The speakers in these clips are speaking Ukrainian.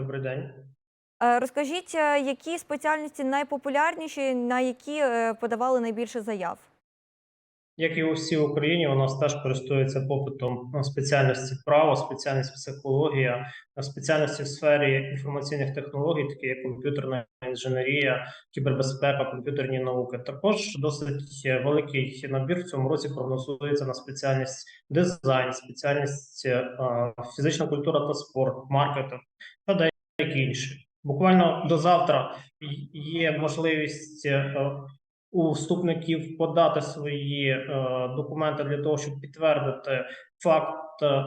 Добрий день. Е, Розкажіть, е, які спеціальності найпопулярніші, на які е, подавали найбільше заяв? Як і у всій Україні, у нас теж користується попитом на спеціальності право, спеціальність психологія, на спеціальності в сфері інформаційних технологій, такі як комп'ютерна інженерія, кібербезпека, комп'ютерні науки. Також досить великий набір в цьому році прогнозується на спеціальність дизайн, спеціальність фізична культура та спорт, маркетинг та деякі інші. Буквально до завтра є можливість е, у вступників подати свої е, документи для того, щоб підтвердити факт е,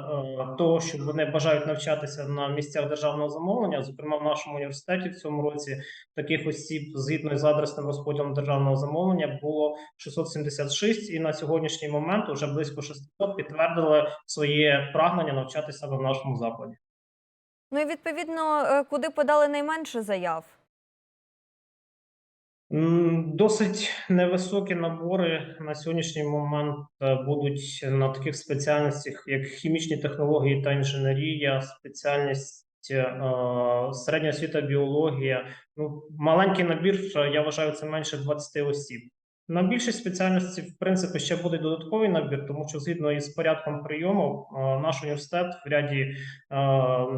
того, що вони бажають навчатися на місцях державного замовлення. Зокрема, в нашому університеті в цьому році таких осіб згідно з адресним розподілом державного замовлення було 676, і на сьогоднішній момент вже близько 600 підтвердили своє прагнення навчатися в нашому закладі. Ну і відповідно, е, куди подали найменше заяв? Досить невисокі набори на сьогоднішній момент е, будуть на таких спеціальностях, як хімічні технології та інженерія, спеціальність е, середня освіта, біологія. Ну, маленький набір, я вважаю, це менше 20 осіб. На більшість спеціальностей, в принципі, ще буде додатковий набір, тому що згідно із порядком прийому, е, наш університет в ряді е,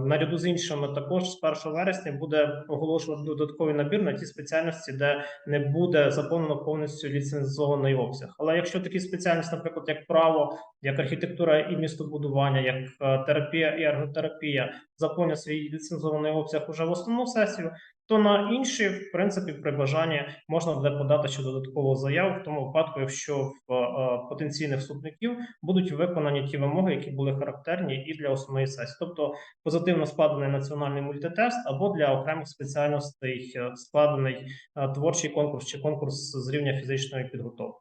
наряду з іншими також з 1 вересня буде оголошувати додатковий набір на ті спеціальності, де не буде заповнено повністю ліцензований обсяг. Але якщо такі спеціальності, наприклад, як право, як архітектура і містобудування, як е, терапія і ерготерапія, заповнять свій ліцензований обсяг уже в основну сесію, то на інші, в принципі, при бажанні можна буде подати ще додаткову заяву в тому випадку, якщо в е, потенційних вступників будуть виконані ті вимоги, які були характерні і для основної сесії, тобто позитивно складений національний мультитест, або для окремих спеціальностей е, складений е, творчий конкурс чи конкурс з рівня фізичної підготовки.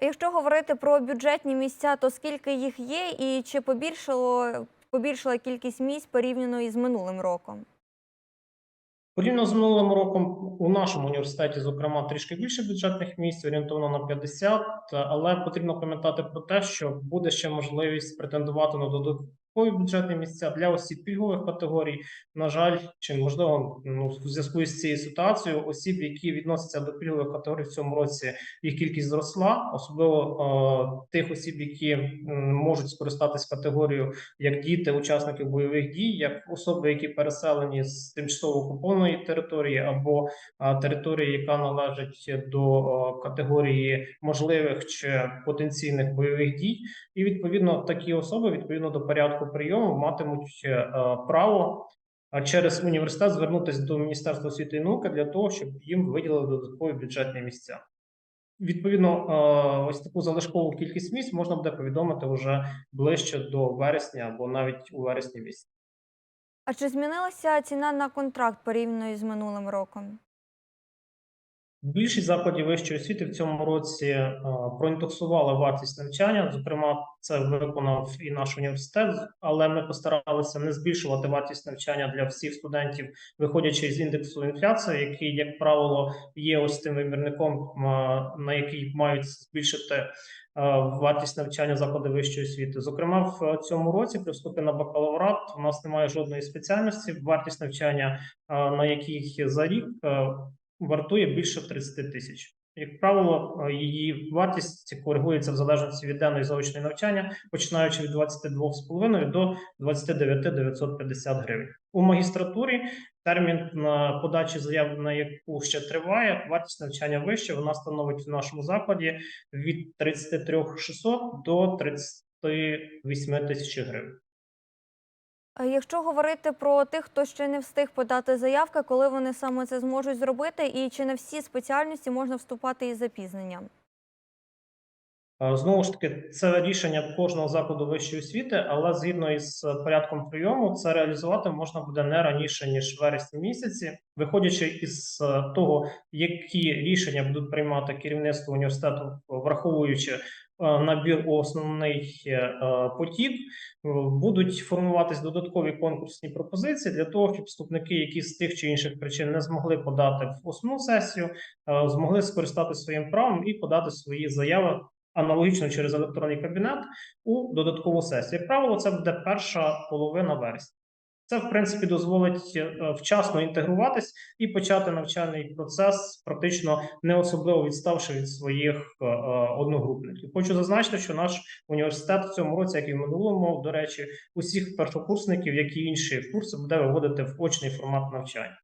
Якщо говорити про бюджетні місця, то скільки їх є, і чи побільшало побільшила кількість місць порівняно із минулим роком? Порівняно з минулим роком у нашому університеті, зокрема, трішки більше бюджетних місць, орієнтовно на 50, але потрібно пам'ятати про те, що буде ще можливість претендувати на бюджетні місця для осіб пільгових категорій. На жаль, чи можливо ну, в зв'язку з цією ситуацією осіб, які відносяться до пільгових категорій в цьому році, їх кількість зросла, особливо е, тих осіб, які можуть скористатись категорією як діти, учасників бойових дій, як особи, які переселені з тимчасово окупованої території або а, території, яка належить до о, категорії можливих чи потенційних бойових дій, і відповідно такі особи відповідно до порядку прийому матимуть е, право через університет звернутися до Міністерства освіти і науки для того, щоб їм виділили додаткові бюджетні місця. Відповідно, е, ось таку залишкову кількість місць можна буде повідомити вже ближче до вересня або навіть у вересні місяці. А чи змінилася ціна на контракт порівняно із минулим роком? Більшість закладів вищої освіти в цьому році е, проіндексували вартість навчання. Зокрема, це виконав і наш університет, але ми постаралися не збільшувати вартість навчання для всіх студентів, виходячи з індексу інфляції, який, як правило, є ось тим вимірником, е, на який мають збільшити е, вартість навчання заклади вищої освіти. Зокрема, в цьому році при вступі на бакалаврат у нас немає жодної спеціальності. Вартість навчання, на якій за рік вартує більше 30 тисяч. Як правило, е, її вартість коригується в залежності від денної заочної навчання, починаючи від 22,5 до 29 950 гривень. У магістратурі термін на подачі заяв, на яку ще триває, вартість навчання вище, вона становить в нашому закладі від 33 600 до 38 тисяч гривень. Якщо говорити про тих, хто ще не встиг подати заявки, коли вони саме це зможуть зробити, і чи на всі спеціальності можна вступати із запізненням? Знову ж таки, це рішення кожного закладу вищої освіти, але згідно із е, порядком прийому, це реалізувати можна буде не раніше ніж вересні місяці, виходячи із е, того, які рішення будуть приймати керівництво університету, враховуючи набір у основний потік, будуть формуватись додаткові конкурсні пропозиції для того, щоб вступники, які з тих чи інших причин не змогли подати в основну сесію, змогли скористатися своїм правом і подати свої заяви аналогічно через електронний кабінет у додаткову сесію. Як правило, це буде перша половина вересня. Це в принципі дозволить е, вчасно інтегруватись і почати навчальний процес, практично не особливо відставши від своїх е, е, одногрупників. Хочу зазначити, що наш університет в цьому році, як і в минулому, до речі, усіх першокурсників, як і інші курси, буде виводити в очний формат навчання.